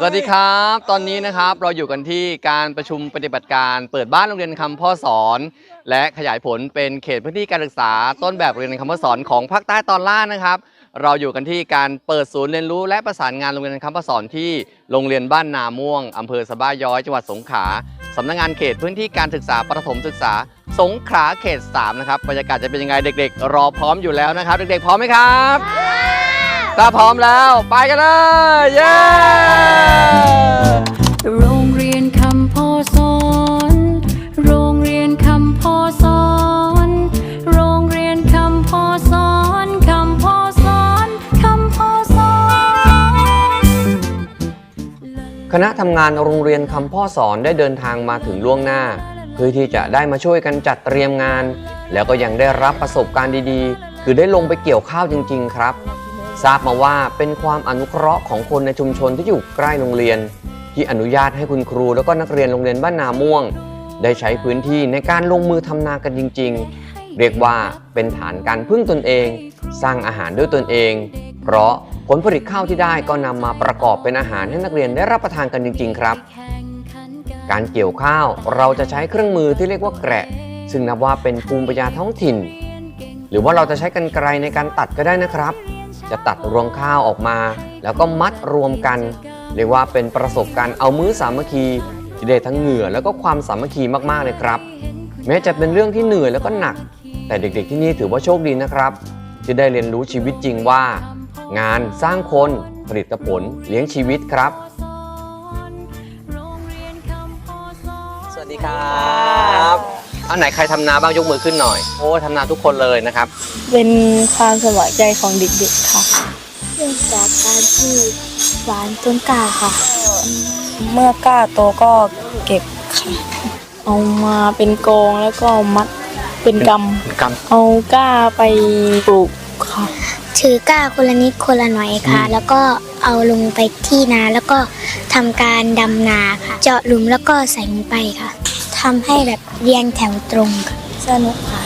สวัสดีครับ ตอนนี้นะครับเราอยู่กันที่การประชุมปฏิบัติการ เปิดบ้านโรงเรียนคำพ่อสอน และขยายผลเป็นเขตพื้นที่การศึกษา ต้นแบบโรงเรียนคำพ่อสอนของภาคใต้ตอนล่างนะครับ เราอยู่กันที่การเปิดศูนย์เรียนรู้ และประสานงานโรงเรียนคำพ่อสอนที่โรงเรียนบ้านนาม่วงอำเภอสะบ้าย้อยจังหวัดสงขลาสำนักงานเขตพื้นที่การศึกษาประถมศึกษา สงขลาเขต 3 นะครับบรรยากาศจะเป็นยังไงเด็ก ๆ รอพร้อมอยู่แล้วนะครับ เด็กๆพร้อมไหมครับ ถ้าพร้อมแล้วไปกันเลยเย้โรงเรียนคำพ่อสอน โรงเรียนคำพ่อสอน โรงเรียนคำพ่อสอนคำพ่อสอนคำพ่อสอนคณะทำงานโรงเรียนคำพ่อสอนได้เดินทางมาถึงล่วงหน้า เพื่อที่จะได้มาช่วยกันจัดเตรียมงาน แล้วก็ยังได้รับประสบการณ์ดีๆ คือได้ลงไปเกี่ยวข้าวจริง ๆ ครับ ทราบมาว่าเป็นความอนุเคราะห์ของคนในชุมชนที่อยู่ใกล้โรงเรียน ที่อนุญาตให้คุณครูแล้วก็นักเรียนโรงเรียนบ้านนาม่วง ได้ใช้พื้นที่ในการลงมือทำนากันจริง ๆ เรียกว่าเป็นฐานการพึ่งตนเอง สร้างอาหารด้วยตนเอง เพราะผลผลิตข้าวที่ได้ก็นำมาประกอบเป็นอาหารให้นักเรียนได้รับประทานกันจริง ๆ ครับ การเกี่ยวข้าวเราจะใช้เครื่องมือที่เรียกว่าแกะ ซึ่งนับว่าเป็นภูมิปัญญาท้องถิ่น หรือว่าเราจะใช้กันไกรในการตัดก็ได้นะครับ จะตัดรวงข้าวออกมา แล้วก็มัดรวมกันเรียกว่าเป็นประสบการณ์เอามือสามัคคีที่ได้ทั้งเหงื่อแล้วก็ความสามัคคีมากๆเลยครับ แม้จะเป็นเรื่องที่เหนื่อยแล้วก็หนัก แต่เด็กๆที่นี่ถือว่าโชคดีนะครับ ที่ได้เรียนรู้ชีวิตจริงว่า งานสร้างคนผลิตผลเลี้ยงชีวิตครับ สวัสดีครับ อันไหนใครทำนาบ้างยกมือขึ้นหน่อย โอ้ทำนาทุกคนเลยนะครับ เป็นความสมัครใจของเด็กๆค่ะเริ่มจากการที่หวานต้นกล้าค่ะ เมื่อกล้าโตก็เก็บค่ะ เอามาเป็นกองแล้วก็มัดเป็นกกรรมำเอากล้าไปปลูกค่ะ ถือกล้าคนละนิดคนละหน่อยค่ะ แล้วก็เอาลงไปที่นาแล้วก็ทำการดำนาค่ะ เจาะหลุมแล้วก็ใส่ลงไปค่ะ ทำให้แบบเรียงแถวตรงค่ะสนุกค่ะ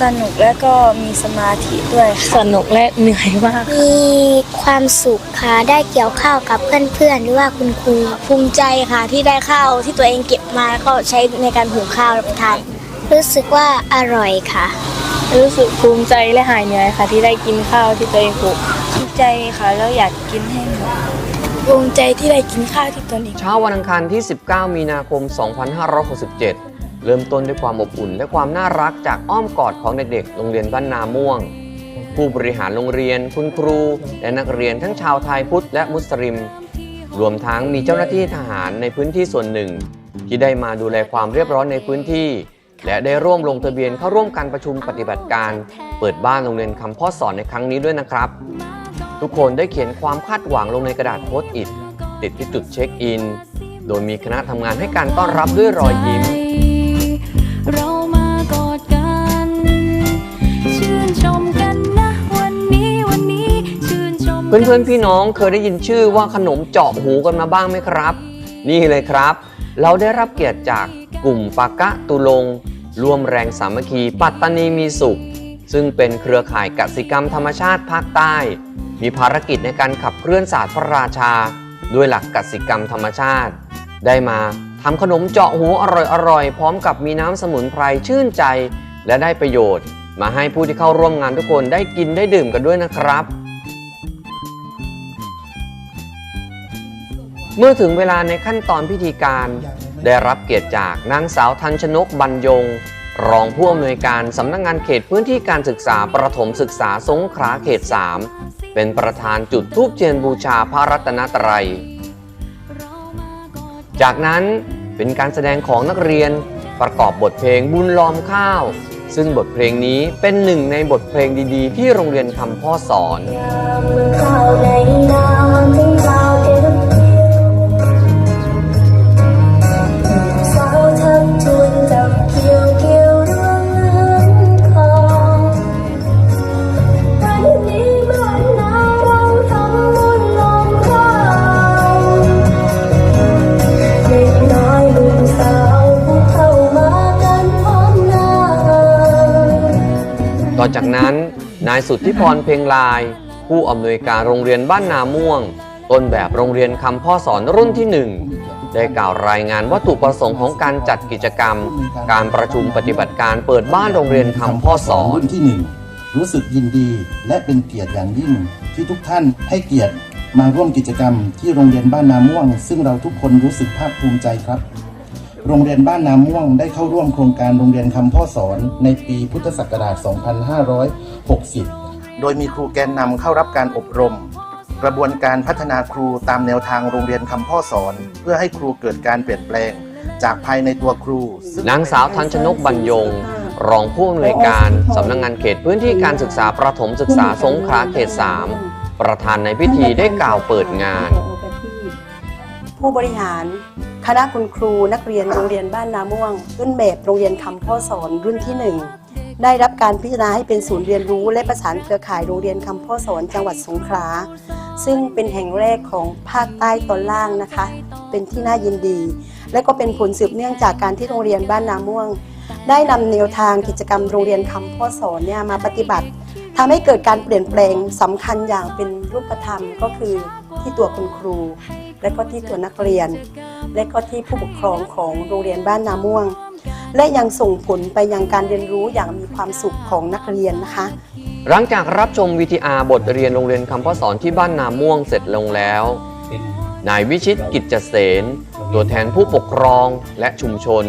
สนุกแล้วก็มีสมาธิด้วยสนุกและเหนื่อยมาก มีความสุขค่ะ ได้เกี่ยวข้าวกับเพื่อนๆ หรือว่าคุณครูภูมิใจค่ะที่ได้ข้าวที่ตัวเองเก็บมาแล้วก็ใช้ในการหุงข้าวรับประทาน รู้สึกว่าอร่อยค่ะ รู้สึกภูมิใจและหายเหนื่อยค่ะ ที่ได้กินข้าวที่ตัวเองปลูก ภูมิใจค่ะแล้วอยากกินให้หมด ภูมิใจที่ได้กินข้าวที่ตนเองเช้าวันอังคารที่ 19 มีนาคม 2567 เริ่มต้นด้วยความอบอุ่นและความน่ารักจากอ้อมกอดของเด็กๆ โรงเรียนบ้านนาม่วง ผู้บริหารโรงเรียน คุณครู และนักเรียนทั้งชาวไทยพุทธและมุสลิม รวมทั้งมีเจ้าหน้าที่ทหารในพื้นที่ส่วนหนึ่ง ที่ได้มาดูแลความเรียบร้อยในพื้นที่ และได้ร่วมลงทะเบียนเข้าร่วมการประชุมปฏิบัติการ เปิดบ้านโรงเรียนคำพ่อสอนในครั้งนี้ด้วยนะครับ ทุกคนได้เขียนความคาดหวังลงในกระดาษโพสต์อิทติดที่จุดเช็คอิน โดยมีคณะทำงานให้การต้อนรับด้วยรอยยิ้ม เรามากอดกัน ชื่นชมกันนะวันนี้วันนี้ ชื่นชมเพื่อนๆพี่น้องเคยได้ยินชื่อว่าขนมเจาะหูกันมาบ้างไหมครับ นี่เลยครับ เราได้รับเกียรติจากกลุ่มปากะตุลง ร่วมแรงสามัคคี ปัตตานีมีสุข ซึ่งเป็นเครือข่ายกสิกรรมธรรมชาติภาคใต้ มีภารกิจในการขับเคลื่อนศาสตร์พระราชา ด้วยหลักกสิกรรมธรรมชาติ ได้มาทำขนมเจาะหูอร่อยๆ พร้อมกับมีน้ำสมุนไพรชื่นใจ และได้ประโยชน์ มาให้ผู้ที่เข้าร่วมงานทุกคนได้กินได้ดื่มกันด้วยนะครับ เมื่อถึงเวลาในขั้นตอนพิธีการ ได้รับเกียรติจากนางสาวทันชนกบรรยง รองผู้อำนวยการสำนักงานเขตพื้นที่การศึกษาประถมศึกษาสงขลาเขต 3 เป็นประธานจุดธูปเทียนบูชาพระรัตนตรัย จากนั้นเป็นการแสดงของนักเรียนประกอบบทเพลงบุญล้อมข้าว ซึ่งบทเพลงนี้เป็นหนึ่งในบทเพลงดีๆ ที่โรงเรียนคำพ่อสอน จากนั้น นายสุทธิพรเพ็งลาย ผู้อำนวยการโรงเรียนบ้านนาม่วง ต้นแบบโรงเรียนคำพ่อสอนรุ่นที่หนึ่งได้กล่าวรายงานวัตถุประสงค์ของการจัดกิจกรรม การประชุมปฏิบัติการเปิดบ้านโรงเรียนคำพ่อสอนรุ่นที่หนึ่งรู้สึกยินดีและเป็นเกียรติอย่างยิ่งที่ทุกท่านให้เกียรติมาร่วมกิจกรรมที่โรงเรียนบ้านนาม่วง ซึ่งเราทุกคนรู้สึกภาคภูมิใจครับ โรงเรียนบ้านนาม่วงได้เข้าร่วมโครงการโรงเรียนคำพ่อสอนในปีพุทธศักราช 2560 โดยมีครูแกนนำเข้ารับการอบรม กระบวนการพัฒนาครูตามแนวทางโรงเรียนคำพ่อสอน เพื่อให้ครูเกิดการเปลี่ยนแปลง จากภายในตัวครูนางสาวทันชนกบรรยง รองผู้อำนวยการสำนักงานเขตพื้นที่การศึกษาประถมศึกษาสงขลาเขต 3 ประธานในพิธีได้กล่าวเปิดงาน ผู้บริหาร คณะคุณครูนักเรียนโรงเรียนบ้านนาม่วง รุ่นแบบโรงเรียนคำพ่อสอนรุ่นที่หนึ่งได้รับการพิจารณาให้เป็นศูนย์เรียนรู้ และประสานเครือข่ายโรงเรียนคำพ่อสอนจังหวัดสงขลาซึ่งเป็นแห่งแรกของภาคใต้ตอนล่างนะคะ เป็นที่น่ายินดี และก็เป็นผลสืบเนื่องจากการที่โรงเรียนบ้านนาม่วง ได้นำแนวทางกิจกรรมโรงเรียนคำพ่อสอนเนี่ยมาปฏิบัติทำให้เกิดการเปลี่ยนแปลงสำคัญอย่างเป็นรูปธรรมก็คือที่ตัวคุณครู และก็ที่ตัวนักเรียน และก็ที่ผู้ปกครองของโรงเรียนบ้านนาม่วง และยังส่งผลไปยังการเรียนรู้อย่างมีความสุขของนักเรียนนะคะ หลังจากรับชม VTR บทเรียนโรงเรียนคำพ่อสอนที่บ้านนาม่วงเสร็จลงแล้ว นายวิชิตกิจเกษนตัวแทนผู้ปกครองและชุมชน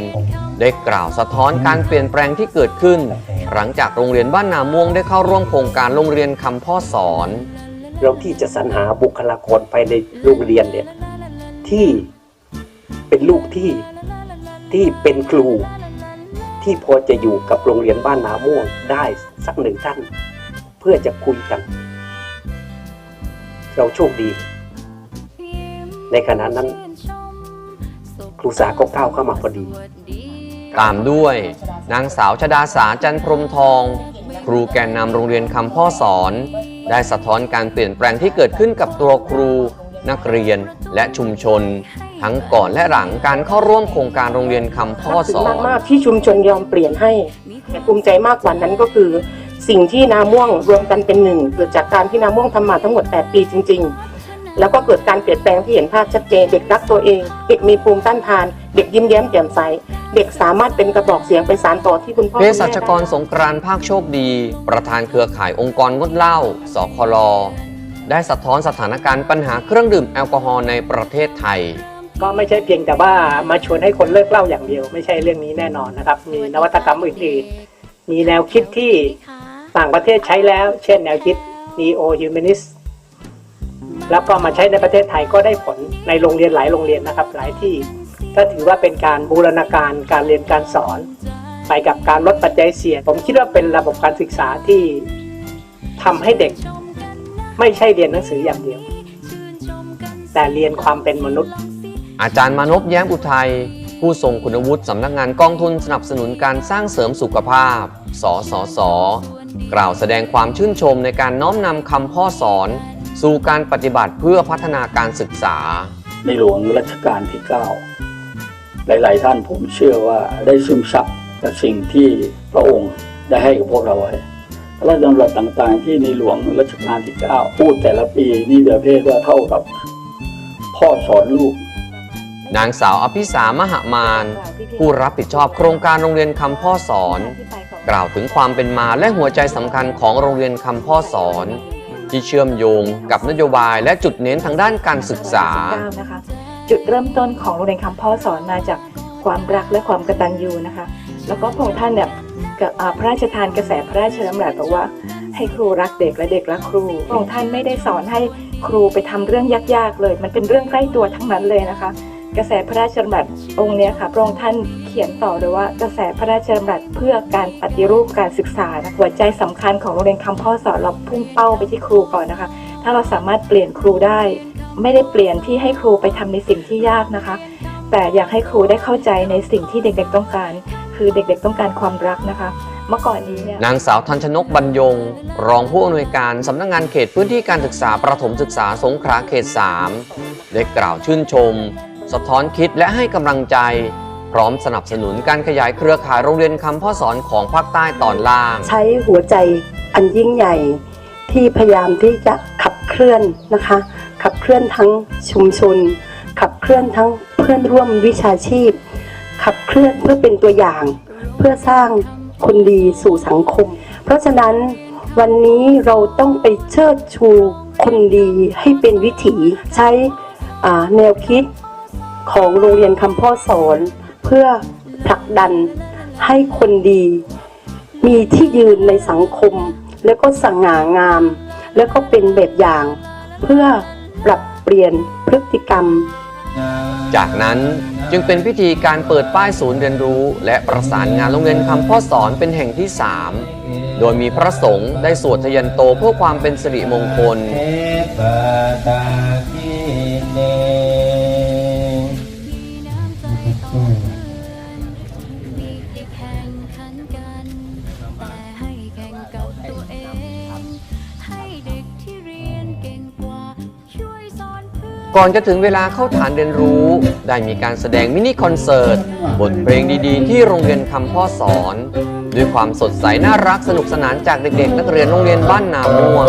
ได้กล่าวสะท้อนการเปลี่ยนแปลงที่เกิดขึ้น หลังจากโรงเรียนบ้านนาม่วงได้เข้าร่วมโครงการโรงเรียนคำพ่อสอน เราที่จะสรรหาบุคลากรภายในโรงเรียนเนี่ยที่เป็นลูกที่ที่เป็นครู ที่พอจะอยู่กับโรงเรียนบ้านนาม่วงได้สักหนึ่งท่าน เพื่อจะคุยกัน เราโชคดี ในขณะนั้น ครูสาก็ก้าวเข้ามาพอดี ตามด้วยนางสาวชดาสาจันพรมทอง ครูแกนนำโรงเรียนคำพ่อสอน ได้สะท้อนการเปลี่ยนแปลงที่เกิดขึ้นกับตัวครู นักเรียนและชุมชน ทั้งก่อนและหลังการเข้าร่วมโครงการโรงเรียนคำพ่อสอนมากที่ชุมชนยอมเปลี่ยนให้แต่ภูมิใจมากกว่านั้นก็คือ สิ่งที่นาม่วงรวมกันเป็นหนึ่งเกิดจากการที่นาม่วงทำมาทั้งหมด 8 ปีจริง ๆ แล้วก็เกิดการเปลี่ยนแปลงที่เห็นภาพชัดเจนเด็กรักตัวเอง เด็กมีภูมิต้านทาน เด็กยิ้มแย้มแจ่มใส เด็กสามารถเป็นกระบอกเสียงไปสานต่อที่คุณพ่อเภคุณแม่สัชกรได้ สงกรานต์ภาคโชคดี ประธานเครือข่ายองค์กรงดเหล้า สคล ได้สะท้อนสถานการณ์ปัญหาเครื่องดื่มแอลกอฮอล์ในประเทศไทย ก็ไม่ใช่เพียงแต่ว่ามาชวนให้คนเลิกเหล้าอย่างเดียว ไม่ใช่เรื่องนี้แน่นอนนะครับ มีนวัตกรรมอื่นๆ มีแนวคิดที่ต่างประเทศใช้แล้ว เช่นแนวคิด neo humanist แล้วก็มาใช้ในประเทศไทยก็ได้ผลในโรงเรียนหลายโรงเรียนนะครับ หลายที่ ก็ถือว่าเป็นการบูรณาการการเรียนการสอน ไปกับการลดปัจจัยเสี่ยงผมคิดว่าเป็นระบบการศึกษาที่ทำให้เด็ก ไม่ใช่เรียนหนังสืออย่างเดียว แต่เรียนความเป็นมนุษย์ อาจารย์มานพแย้มอุทัยผู้ทรงคุณวุฒิสำนักงานกองทุนสนับสนุนการสร้างเสริมสุขภาพ สสส กล่าวแสดงความชื่นชมในการน้อมนำคำพ่อสอน สู่การปฏิบัติเพื่อพัฒนาการศึกษา ในหลวงรัชกาลที่ 9 หลาย ๆ ท่านผมเชื่อว่าได้ซึมซับกับสิ่งที่พระองค์ได้ให้กับพวกเราไว้พระราชดำรัสต่างๆ ที่ในหลวงรัชกาลที่ 9 พูดแต่ละปีนี่เดียวเพศว่าเท่ากับ พ่อสอนลูก นางสาวอภิสามหามาน ผู้รับผิดชอบโครงการโรงเรียนคำพ่อสอน กล่าวถึงความเป็นมาและหัวใจสำคัญของโรงเรียนคำพ่อสอน ที่เชื่อมโยงกับนโยบายและจุดเน้นทางด้านการศึกษา จุดเริ่มต้นของโรงเรียนคำพ่อสอนมาจากความรักและความกตัญญูนะคะ แล้วก็พระองค์ท่านเนี่ยกับพระราชทานกระแสพระราชดำรัสบอกว่า ให้ครูรักเด็กและเด็กรักครูพระองค์ท่านไม่ได้สอนให้ครูไปทำเรื่องยากๆเลย มันเป็นเรื่องใกล้ตัวทั้งนั้นเลยนะคะ กระแสพระราชดำรัสองค์นี้ค่ะพระองค์ท่านเขียนต่อเลยว่ากระแสพระราชดำรัสเพื่อการปฏิรูปการศึกษานะหัวใจสำคัญของโรงเรียนคำพ่อสอนเราพุ่งเป้าไปที่ครูก่อนนะคะ ถ้าเราสามารถเปลี่ยนครูได้ ไม่ได้เปลี่ยนที่ให้ครูไปทำในสิ่งที่ยากนะคะ แต่อยากให้ครูได้เข้าใจในสิ่งที่เด็กๆต้องการ คือเด็กๆต้องการความรักนะคะเมื่อก่อนนี้เนี่ยนางสาวทันชนกบรรยง รองผู้อำนวยการสำนักงานเขตพื้นที่การศึกษาประถมศึกษาสงขลาเขต 3 ได้กล่าวชื่นชม สะท้อนคิดและให้กำลังใจ พร้อมสนับสนุนการขยายเครือข่ายโรงเรียนคำพ่อสอนของภาคใต้ตอนล่าง ใช้หัวใจอันยิ่งใหญ่ที่พยายามที่จะขับเคลื่อนนะคะ ขับเคลื่อนทั้งชุมชน ขับเคลื่อนทั้งเพื่อนร่วมวิชาชีพ ขับเคลื่อนเพื่อเป็นตัวอย่าง เพื่อสร้างคนดีสู่สังคม เพราะฉะนั้นวันนี้เราต้องไปเชิดชูคนดีให้เป็นวิถี ใช้แนวคิด ของโรงเรียนคำพ่อสอน เพื่อผลักดันให้คนดี มีที่ยืนในสังคม แล้วก็สง่างาม แล้วก็เป็นแบบอย่าง เพื่อปรับเปลี่ยนพฤติกรรม จากนั้นจึงเป็นพิธีการเปิดป้ายศูนย์เรียนรู้ และประสานงานโรงเรียนคำพ่อสอนเป็นแห่งที่ 3 โดยมีพระสงฆ์ได้สวดทยันโตเพื่อความเป็นสิริมงคล ก่อนจะถึงเวลาเข้าฐานเรียนรู้ ได้มีการแสดงมินิคอนเสิร์ต บทเพลงดีๆ ที่โรงเรียนคำพ่อสอน ด้วยความสดใสน่ารักสนุกสนานจากเด็กๆ นักเรียนโรงเรียนบ้านนาม่วง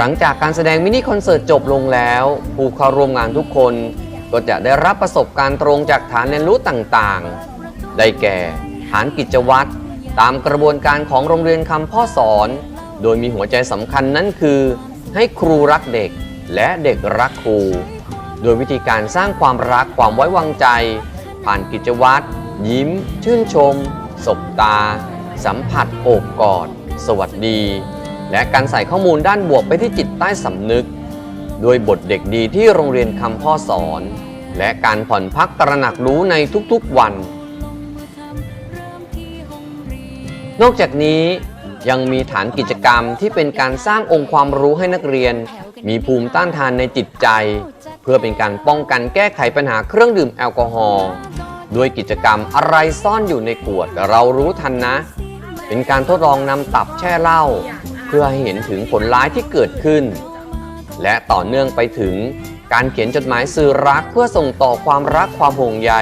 หลังจากการแสดงมินิคอนเสิร์ตจบลงแล้ว ผู้เข้าร่วมงานทุกคน ก็จะได้รับประสบการณ์ตรงจากฐานเรียนรู้ต่างๆ ได้แก่ฐานกิจวัตร ตามกระบวนการของโรงเรียนคำพ่อสอน โดยมีหัวใจสำคัญนั่นคือ ให้ครูรักเด็กและเด็กรักครู โดยวิธีการสร้างความรักความไว้วางใจ ผ่านกิจวัตร ยิ้ม ชื่นชม สบตา สัมผัสโอบกอด สวัสดี และการใส่ข้อมูลด้านบวกไปที่จิตใต้สำนึก โดยบทเด็กดีที่โรงเรียนคำพ่อสอน และการผ่อนพักตระหนักรู้ในทุกๆวัน นอกจากนี้ยังมีฐานกิจกรรมที่เป็นการสร้างองค์ความรู้ให้นักเรียน มีภูมิต้านทานในจิตใจ เพื่อเป็นการป้องกันแก้ไขปัญหาเครื่องดื่มแอลกอฮอล์ด้วยกิจกรรมอะไรซ่อนอยู่ในขวดเรารู้ทันนะ เป็นการทดลองนำตับแช่เหล้า เพื่อให้เห็นถึงผลร้ายที่เกิดขึ้น และต่อเนื่องไปถึงการเขียนจดหมายสื่อรักเพื่อส่งต่อความรักความห่วงใย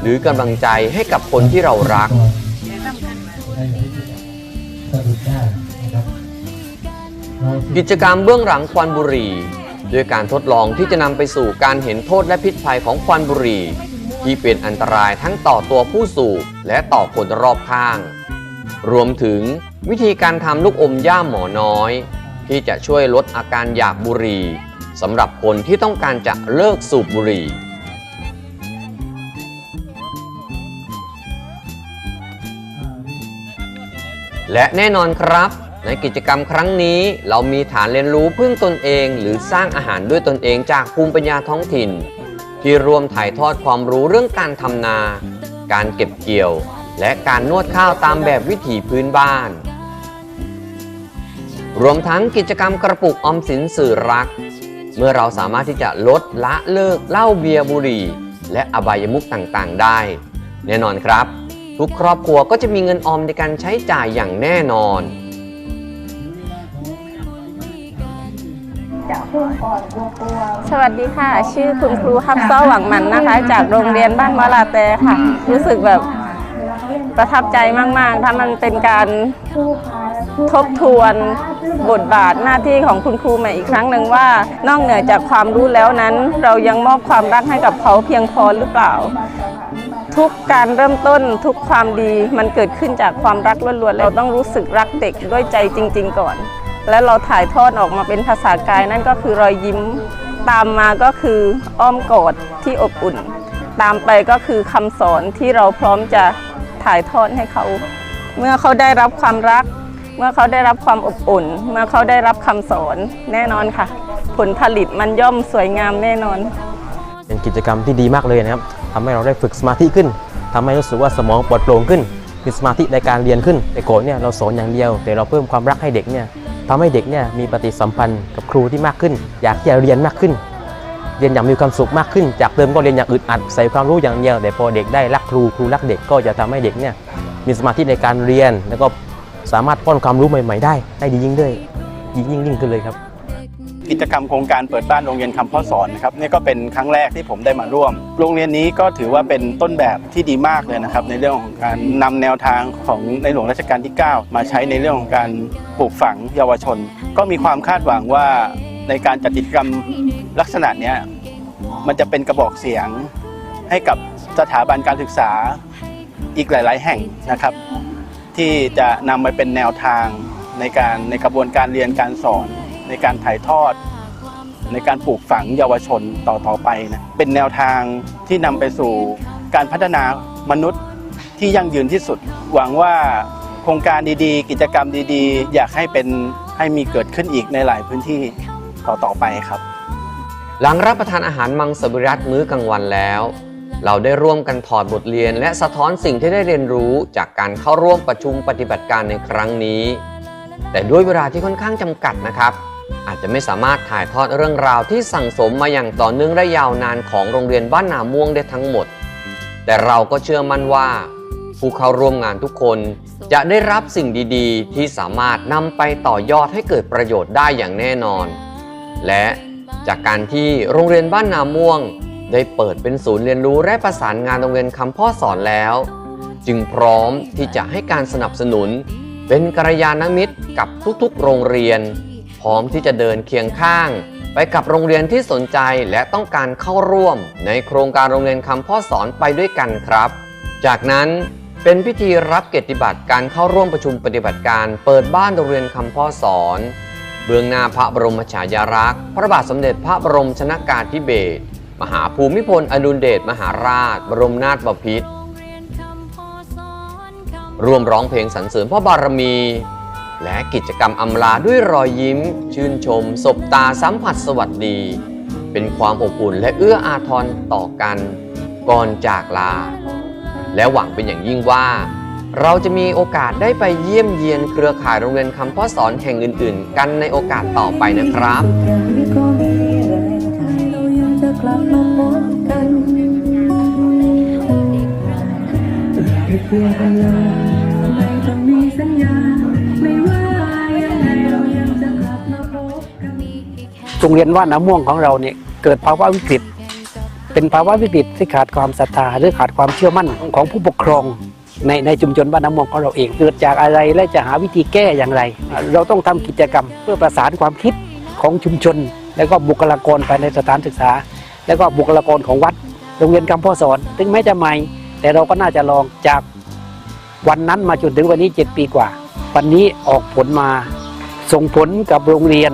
หรือกำลังใจให้กับคนที่เรารักกิจกรรมเบื้องหลังควันบุหรี่ด้วยการทดลองที่จะนำไปสู่การเห็นโทษและพิษภัยของควันบุหรี่ ที่เป็นอันตรายทั้งต่อตัวผู้สูบและต่อคนรอบข้าง รวมถึง วิธีการทำลูกอมย่าหมอน้อย ที่จะช่วยลดอาการอยากบุหรี่สำหรับคนที่ต้องการจะเลิกสูบบุหรี่ และแน่นอนครับ ในกิจกรรมครั้งนี้เรามีฐานเรียนรู้พึ่งตนเอง หรือสร้างอาหารด้วยตนเองจากภูมิปัญญาท้องถิ่น ที่รวมถ่ายทอดความรู้เรื่องการทำนา การเก็บเกี่ยว และการนวดข้าวตามแบบวิถีพื้นบ้าน รวมทั้งกิจกรรมกระปุกออมสินสื่อรัก เมื่อเราสามารถที่จะลดละเลิกเหล้าเบียร์บุหรี่ และอบายมุขต่างๆ ได้ แน่นอนครับ ทุกครอบครัวก็จะมีเงินออมในการใช้จ่ายอย่างแน่นอน สวัสดีค่ะ ชื่อคุณครูฮับซ้อหวังมันนะคะ จากโรงเรียนบ้านมะลาแตค่ะ รู้สึกแบบประทับใจมาก ๆ ถ้ามันเป็นการ ทบทวนบทบาทหน้าที่ของคุณครูใหม่อีกครั้งหนึ่งว่า นอกเหนือจากความรู้แล้วนั้น เรายังมอบความรักให้กับเขาเพียงพอหรือเปล่า ทุกการเริ่มต้นทุกความดีมันเกิดขึ้นจากความรักล้วนๆเราต้องรู้สึกรักเด็กด้วยใจจริง ๆ ก่อน และเราถ่ายทอดออกมาเป็นภาษากายนั่นก็คือรอยยิ้มตามมาก็คืออ้อมกอดที่อบอุ่น ตามไปก็คือคำสอนที่เราพร้อมจะถ่ายทอดให้เขา เมื่อเขาได้รับความรัก เมื่อเขาได้รับความอบอุ่น เมื่อเขาได้รับคำสอนแน่นอนค่ะ ผลผลิตมันย่อมสวยงามแน่นอน เป็นกิจกรรมที่ดีมากเลยนะครับทำให้เราได้ฝึกสมาธิขึ้นทำให้รู้สึกว่าสมองปลอดโปร่งขึ้นมีสมาธิในการเรียนขึ้นแต่ก่อนเนี่ยเราสอนอย่างเดียว แต่เราเพิ่มความรักให้เด็กเนี่ยทำให้เด็กเนี่ยมีปฏิสัมพันธ์กับครูที่มากขึ้น อยากจะเรียนมากขึ้น เรียนอย่างมีความสุขมากขึ้น จากเดิมก็เรียนอย่างอึดอัดใส่ความรู้อย่างเดียวแต่พอเด็กได้รักครูครูรักเด็กก็จะทำให้เด็กเนี่ยมีสมาธิในการเรียนแล้วก็ สามารถป้อนความรู้ใหม่ ๆ ได้ได้ดียิ่งด้วยยิ่งยิ่งยิ่งขึ้นเลยครับ กิจกรรมโครงการเปิดบ้านโรงเรียนคำพ่อสอนนะครับนี่ก็เป็นครั้งแรกที่ผมได้มาร่วม โรงเรียนนี้ก็ถือว่าเป็นต้นแบบที่ดีมากเลยนะครับ ในเรื่องของการนำแนวทางของในหลวงรัชกาลที่ 9 มาใช้ในเรื่องของการปลูกฝังเยาวชน ก็มีความคาดหวังว่าในการจัดกิจกรรมลักษณะนี้มันจะเป็นกระบอกเสียงให้กับสถาบันการศึกษาอีกหลาย ๆ แห่งนะครับ ที่จะนำมาเป็นแนวทางในการในกระบวนการเรียนการสอน ในการถ่ายทอด ในการปลูกฝังเยาวชนต่อต่อไปนะเป็นแนวทางที่นำไปสู่การพัฒนามนุษย์ที่ยั่งยืนที่สุด หวังว่าโครงการดีๆ กิจกรรมดีๆ อยากให้เป็นให้มีเกิดขึ้นอีกในหลายพื้นที่ต่อต่อไปครับ หลังรับประทานอาหารมังสวิรัตมื้อกลางวันแล้ว เราได้ร่วมกันถอดบทเรียน และสะท้อนสิ่งที่ได้เรียนรู้จากการเข้าร่วมประชุมปฏิบัติการในครั้งนี้ แต่ด้วยเวลาที่ค่อนข้างจำกัดนะครับ อาจจะไม่สามารถถ่ายทอดเรื่องราวที่สั่งสมมาอย่างต่อเนื่องและยาวนานของโรงเรียนบ้านนาม่วงได้ทั้งหมด แต่เราก็เชื่อมั่นว่า ผู้เข้าร่วมงานทุกคน จะได้รับสิ่งดีๆ ที่สามารถนำไปต่อยอดให้เกิดประโยชน์ได้อย่างแน่นอน และจากการที่โรงเรียนบ้านนาม่วง ได้เปิดเป็นศูนย์เรียนรู้และประสานงานโรงเรียนคำพ่อสอนแล้ว จึงพร้อมที่จะให้การสนับสนุน เป็นกัลยาณมิตรกับทุกๆ โรงเรียน พร้อมที่จะเดินเคียงข้าง ไปกับโรงเรียนที่สนใจและต้องการเข้าร่วม ในโครงการโรงเรียนคำพ่อสอนไปด้วยกันครับ จากนั้นเป็นพิธีรับเกียรติบัตรการเข้าร่วมประชุมปฏิบัติการ เปิดบ้านโรงเรียนคำพ่อสอน เบื้องหน้าพระบรมฉายาลักษณ์ พระบาทสมเด็จพระบรมชนากาธิเบศร มหาภูมิพลอดุลเดชมหาราช บรมนาถบพิตรร่วมร้องเพลงสรรเสริญพระบารมี และกิจกรรมอำลาด้วยรอยยิ้ม ชื่นชม สบตาสัมผัสสวัสดี เป็นความอบอุ่นและเอื้ออาทรต่อกัน ก่อนจากลา และหวังเป็นอย่างยิ่งว่า เราจะมีโอกาสได้ไปเยี่ยมเยียนเครือข่ายโรงเรียนคำพ่อสอนแห่งอื่น ๆ กันในโอกาสต่อไปนะครับ มาพบกันเพียงกันเลยไม่ต้องมีสัญญา ไม่ว่ายังไงเรายังจะกลับมาพบกันโรงเรียนว่านน้ำม่วงของเราเนี่ยเกิดภาวะวิกฤต เป็นภาวะวิกฤตที่ขาดความศรัทธาหรือขาดความเชื่อมั่นของผู้ปกครองในในชุมชนบ้านน้ำม่วงของเราเอง เกิดจากอะไรและจะหาวิธีแก้อย่างไร เราต้องทำกิจกรรมเพื่อประสานความคิดของชุมชน แล้วก็บุคลากรภายในสถานศึกษา แล้วก็บุคลากรของวัดโรงเรียนคำพ่อสอนถึงแม้จะใหม่ แต่เราก็น่าจะลองจากวันนั้นมาจนถึงวันนี้ 7 ปีกว่า วันนี้ออกผลมา ส่งผลกับโรงเรียน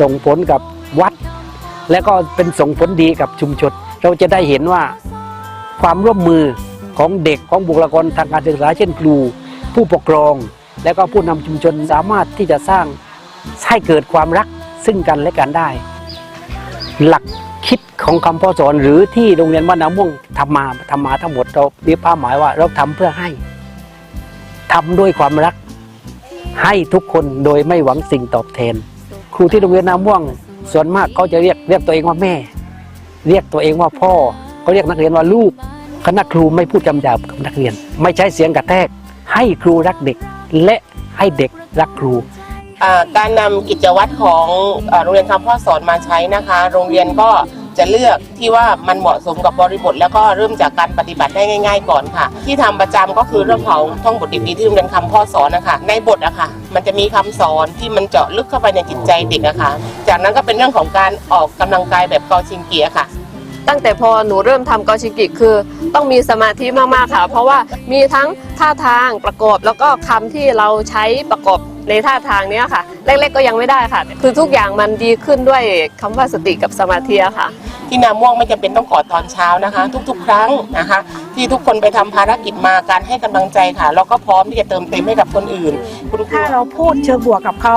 ส่งผลกับวัด และก็เป็นส่งผลดีกับชุมชนเราจะได้เห็นว่าความร่วมมือของเด็กของบุคลากรทางการศึกษาเช่นครู ผู้ปกครอง และก็ผู้นำชุมชนสามารถที่จะสร้างให้เกิดความรักซึ่งกันและกันได้ หลัก คิดของคำพ่อสอนหรือที่โรงเรียนบ้านน้ำม่วงทำมาทำมาทั้งหมดเรามีเป้าหมายว่าเราทำเพื่อให้ทำด้วยความรัก ให้ทุกคนโดยไม่หวังสิ่งตอบแทน ครูที่โรงเรียนน้ำม่วง ส่วนมากเขาจะเรียกเรียกตัวเองว่าแม่ เรียกตัวเองว่าพ่อเขาเรียกนักเรียนว่าลูกคณะครูไม่พูดคำหยาบกับนักเรียน ไม่ใช้เสียงกระแทก ให้ครูรักเด็ก และให้เด็กรักครู การนำกิจวัตรของอ่าโรงเรียนคำพ่อสอนมาใช้นะคะ โรงเรียนก็จะเลือกที่ว่ามันเหมาะสมกับบริบท แล้วก็เริ่มจากการปฏิบัติได้ง่าย ๆ ก่อนค่ะ ที่ทำประจำก็คือเรื่องของท่องบทดีๆที่โรงเรียนคำพ่อสอนนะคะในบทอะค่ะ มันจะมีคำสอนที่มันเจาะลึกเข้าไปในจิตใจเด็กอะค่ะ จากนั้นก็เป็นเรื่องของการออกกำลังกายแบบเกาชิงเกียค่ะ ตั้งแต่พอหนูเริ่มทำเกาชิงกิคือ ต้องมีสมาธิมากๆค่ะ เพราะว่ามีทั้งท่าทางประกอบแล้วก็คำที่เราใช้ประกอบในท่าทางเนี้ยค่ะแรกๆก็ยังไม่ได้ค่ะ คือทุกอย่างมันดีขึ้นด้วยคำว่าสติกับสมาธิอะค่ะ ที่นาม่วงไม่จำเป็นต้องกอดตอนเช้านะคะ ทุกๆ ครั้งนะคะ ที่ทุกคนไปทำภารกิจมาการให้กำลังใจค่ะเราก็พร้อมที่จะเติมเต็มให้กับคนอื่น คุณครูถ้าเราพูดเชิงบวกกับเขา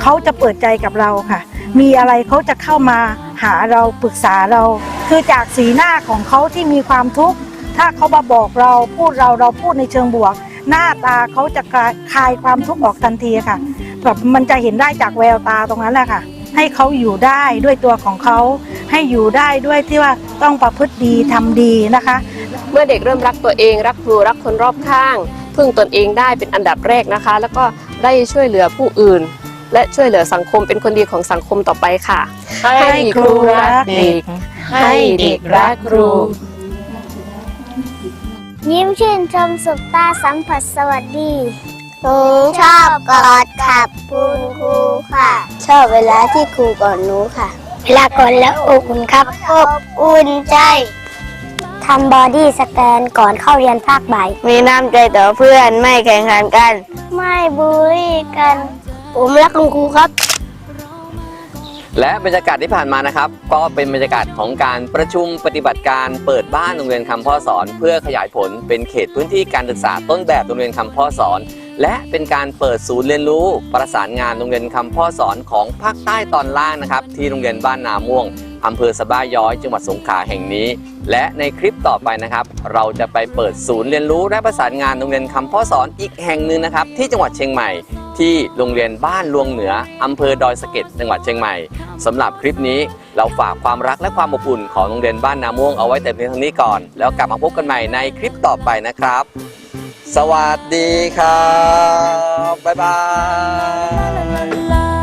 เขาจะเปิดใจกับเราค่ะ มีอะไรเขาจะเข้ามาหาเราปรึกษาเรา คือจากสีหน้าของเขาที่มีความทุกข์ถ้าเขามาบอกเราพูดเราเราพูดในเชิงบวก หน้าตาเขาจะคลายความทุกข์ออกทันทีค่ะแบบมันจะเห็นได้จากแววตาตรงนั้นแหละค่ะ ให้เขาอยู่ได้ด้วยตัวของเขา ให้อยู่ได้ด้วยที่ว่าต้องประพฤติดีทำดีนะคะ เมื่อเด็กเริ่มรักตัวเอง รักครูรักคนรอบข้างพึ่งตนเองได้เป็นอันดับแรกนะคะ แล้วก็ได้ช่วยเหลือผู้อื่น และช่วยเหลือสังคมเป็นคนดีของสังคมต่อไปค่ะ ให้ครูรักเด็ก ให้เด็กรักครู ยิ้มชื่นชมสุขตาสัมผัสสวัสดีหนูชอบกอดขับคุณครูค่ะ ชอบเวลาที่ครูกอดหนูค่ะ เวลากอดแล้วอบอุ่นครับอบอุ่นใจทำบอดี้สแกนก่อนเข้าเรียนภาคบ่าย มีน้ำใจต่อเพื่อนไม่แข่งขันกัน ไม่บูลลี่กัน ผมรักคุณครูครับ และบรรยากาศที่ผ่านมานะครับ ก็เป็นบรรยากาศของการประชุมปฏิบัติการเปิดบ้านโรงเรียนคำพ่อสอน เพื่อขยายผลเป็นเขตพื้นที่การศึกษาต้นแบบโรงเรียนคำพ่อสอน และเป็นการเปิดศูนย์เรียนรู้ประสานงานโรงเรียนคำพ่อสอนของภาคใต้ตอนล่างนะครับ ที่โรงเรียนบ้านนาม่วงอำเภอสะบ้าย้อยจังหวัดสงขลาแห่งนี้ และในคลิปต่อไปนะครับ เราจะไปเปิดศูนย์เรียนรู้และประสานงานโรงเรียนคำพ่อสอนอีกแห่งหนึ่งนะครับ ที่จังหวัดเชียงใหม่ ที่โรงเรียนบ้านลวงเหนืออำเภอดอยสะเก็ดจังหวัดเชียงใหม่สำหรับคลิปนี้เราฝากความรักและความอบอุ่นของโรงเรียนบ้านนาม่วงเอาไว้แต่เพียงเท่านี้ก่อน แล้วกลับมาพบกันใหม่ในคลิปต่อไปนะครับ สวัสดีครับ บ๊ายบาย